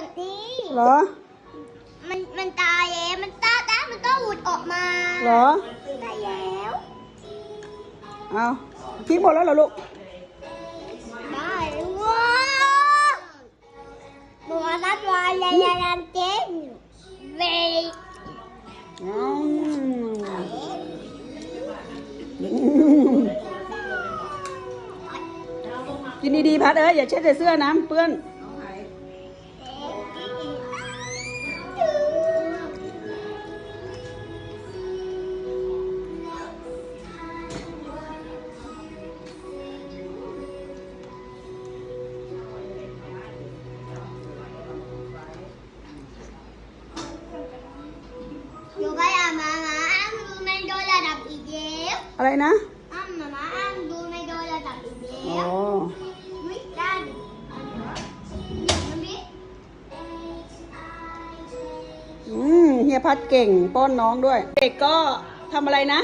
แบบนี้เหรอ มันมันตายแล้วมันตาตามันก็หลุดออกมาเหรอ ตายแล้วเอาพริกหมดแล้วเหรอลูกได้ว้าวบัวรัดวายยายยันเจ๊งเวรอืมกินดีๆพัดเอ้ยอย่าเช็ดแต่เสื้อน้ำเปื้อน อะไรนะอ้ามมามาอ้ามดูในโดนระดับอีกอ๋แล้วอวิด้านนี่มันดิอืมเฮียพัดเก่งป้อนน้องด้วย เด็กก็ทำอะไรนะ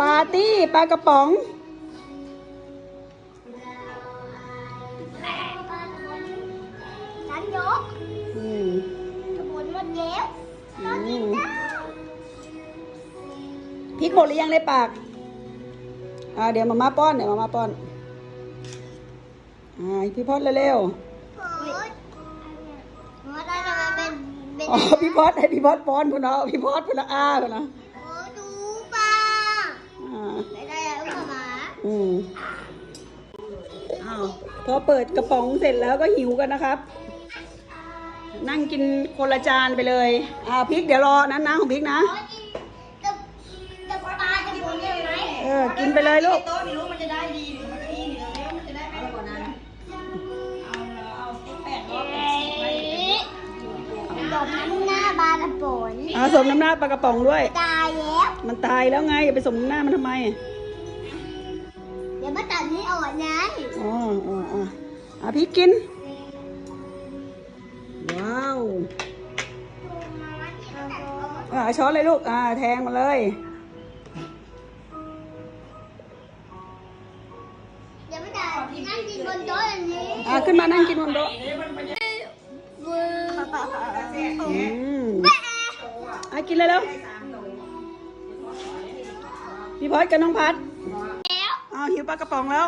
ปาร์ตี้ปลากระป๋อง ฉันยกอืมขบวนหมดแล้วตอนนี้ได้พริกหมดหรือยังในปาก อ่าเดี๋ยวมาม่าป้อนเดี๋ยวมาม่าป้อนอ่าพี่พอดเร็วโอ้ยหัวได้จะมาเป็นเป็นๆอ๋อพี่พอดให้พี่พอดป้อนพุ่นเนาะพี่พอดพุ่นละอ้าพุ่นนะโอ้ดูป่าอ่า ไม่ได้แล้วหมาหมาอืมอ้าวพอเปิดกระป๋องเสร็จแล้วก็หิวกันนะครับ นั่งกินคนละจานไปเลย อ่าพริกเดี๋ยวรอนั้นนะของพริกนะ โอ้ยจะ เออกินไปเลยลูก โต๊ะนี่รู้มันจะได้ดีหรือมันจะดีหรือเร็วมันจะได้ไม่กว่านั้น เอาเลยเอาสิบแปดรอบเป็นสิบไว้ดมน้ำหน้าบาระปนอ่าสมน้ำหน้าปลากระป๋องด้วย ตายแล้ว มันตายแล้วไงอย่าไปสมน้ำหน้ามันทำไมเดี๋ยวมาตัดให้อ่อนนั้นอ๋ออ๋ออ๋ออะพริกกิน ว้าวอ่าช้อนเลยลูกอ่าแทงมาเลย นั่งกินบนโต๊ะอย่างนี้อ่าขึ้นมานั่งกินบนโต๊ะอืมอะกินเลยแล้วพี่พอดกับน้องพัดแล้วอ้าวหิวปลากระป๋องแล้ว